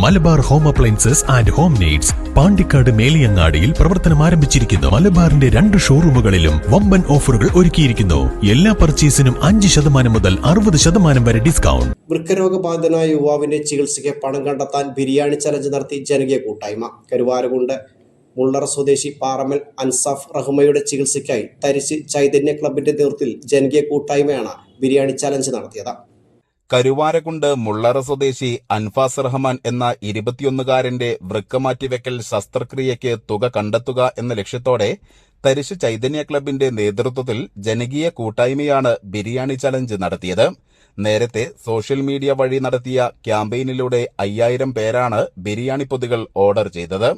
Malabar home appliances and home needs Pandikkad മേലിയങ്ങാടിയിൽ പ്രവർത്തനം ആരംഭിച്ചിരിക്കുന്നു. മലബാറിന്റെ രണ്ട് ഷോറൂമുകളിലും വമ്പൻ ഓഫറുകൾ ഒരുക്കിയിരിക്കുന്നു. എല്ലാ പർച്ചേസിനും അഞ്ച് ശതമാനം മുതൽ അറുപത് ശതമാനം വരെ ഡിസ്കൗണ്ട്. വൃക്കരോഗബാധിതനായ യുവാവിന്റെ ചികിത്സയ്ക്ക് പണം കണ്ടെത്താൻ ബിരിയാണി ചലഞ്ച് നടത്തി ജനകീയ കൂട്ടായ്മ. കരുവാരകുണ്ട് മുള്ളറ സ്വദേശി പാറമൽ അൻസാഫ് റഹ്മയുടെ ചികിത്സയ്ക്കായി തരിശ് ചൈതന്യ ക്ലബിന്റെ നേതൃത്വത്തിൽ ജനകീയ കൂട്ടായ്മയാണ് ബിരിയാണി ചലഞ്ച് നടത്തിയത്. കരുവാരക്കുണ്ട് മുള്ളറ സ്വദേശി അൻഫാസ് റഹ്മാൻ എന്ന ഇരുപത്തിയൊന്നുകാരന്റെ വൃക്ക മാറ്റിവെക്കൽ ശസ്ത്രക്രിയയ്ക്ക് തുക കണ്ടെത്തുക എന്ന ലക്ഷ്യത്തോടെ തരിശ് ചൈതന്യ ക്ലബിന്റെ നേതൃത്വത്തിൽ ജനകീയ കൂട്ടായ്മയാണ് ബിരിയാണി ചലഞ്ച് നടത്തിയത്. നേരത്തെ സോഷ്യൽ മീഡിയ വഴി നടത്തിയ ക്യാമ്പയിനിലൂടെ അയ്യായിരം പേരാണ് ബിരിയാണി പൊതികൾ ഓർഡർ ചെയ്തത്.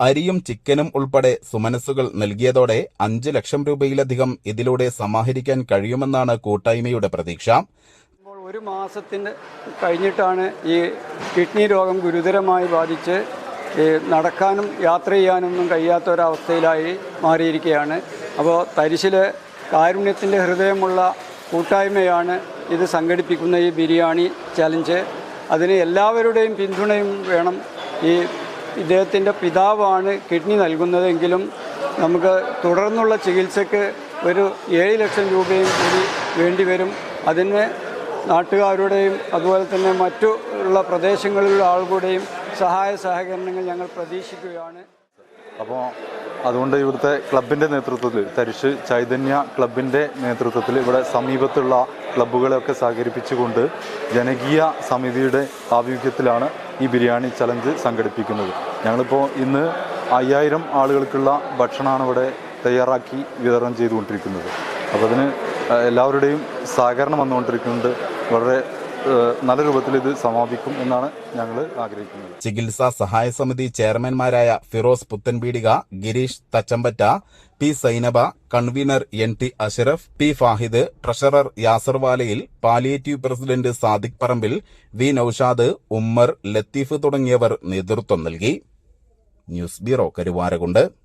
അരിയും ചിക്കനും ഉൾപ്പെടെ സുമനസ്സുകൾ നൽകിയതോടെ അഞ്ച് ലക്ഷം രൂപയിലധികം ഇതിലൂടെ സമാഹരിക്കാൻ കഴിയുമെന്നാണ് കൂട്ടായ്മയുടെ പ്രതീക്ഷ. ഒരു മാസത്തിന് കഴിഞ്ഞിട്ടാണ് ഈ കിഡ്നി രോഗം ഗുരുതരമായി ബാധിച്ച് നടക്കാനും യാത്ര ചെയ്യാനൊന്നും കഴിയാത്ത ഒരവസ്ഥയിലായി മാറിയിരിക്കുകയാണ്. അപ്പോൾ തരിശിലെ കാരുണ്യത്തിന്റെ ഹൃദയമുള്ള കൂട്ടായ്മയാണ് ഇത് സംഘടിപ്പിക്കുന്ന ഈ ബിരിയാണി ചലഞ്ച്. അതിന് എല്ലാവരുടെയും പിന്തുണയും വേണം. ഈ ഇദ്ദേഹത്തിന്റെ പിതാവാണ് കിഡ്നി നൽകുന്നതെങ്കിലും നമുക്ക് തുടർന്നുള്ള ചികിത്സയ്ക്ക് ഒരു ഏഴ് ലക്ഷം രൂപയും കൂടി വേണ്ടിവരും അതിന് നാട്ടുകാരുടെയും അതുപോലെ തന്നെ മറ്റു ഉള്ള പ്രദേശങ്ങളിലുള്ള ആളുകളുടെയും സഹായ സഹകരണങ്ങൾ ഞങ്ങൾ പ്രതീക്ഷിക്കുകയാണ്. അപ്പോൾ അതുകൊണ്ട് ഇവിടുത്തെ ക്ലബിന്റെ നേതൃത്വത്തിൽ തരിശ് ചൈതന്യ ക്ലബിന്റെ നേതൃത്വത്തിൽ ഇവിടെ സമീപത്തുള്ള ക്ലബ്ബുകളെയൊക്കെ സഹകരിപ്പിച്ചുകൊണ്ട് ജനകീയ സമിതിയുടെ ആഭിമുഖ്യത്തിലാണ് ഈ ബിരിയാണി ചലഞ്ച് സംഘടിപ്പിക്കുന്നത്. ഞങ്ങളിപ്പോൾ ഇന്ന് അയ്യായിരം ആളുകൾക്കുള്ള ഭക്ഷണമാണ് ഇവിടെ തയ്യാറാക്കി വിതരണം ചെയ്തുകൊണ്ടിരിക്കുന്നത്. അപ്പോൾ അതിന് എല്ലാവരുടെയും സഹകരണം വന്നുകൊണ്ടിരിക്കുന്നുണ്ട് വളരെ നല്ല രൂപത്തിൽ ഇത് സമാപിക്കും എന്നാണ് ഞങ്ങൾ ആഗ്രഹിക്കുന്നത്. ചികിത്സാ സഹായ സമിതി ചെയർമാൻമാരായ Firoz Puthanpeedika Gireesh Thachampara P Sainaba convener N T Ashraf P Fahid treasurer Yasar Valayil palliative president Sadiq Parambil V Naushad Ummer Latheef തുടങ്ങിയവർ നേതൃത്വം നൽകി. News bureau Karuvarakundu.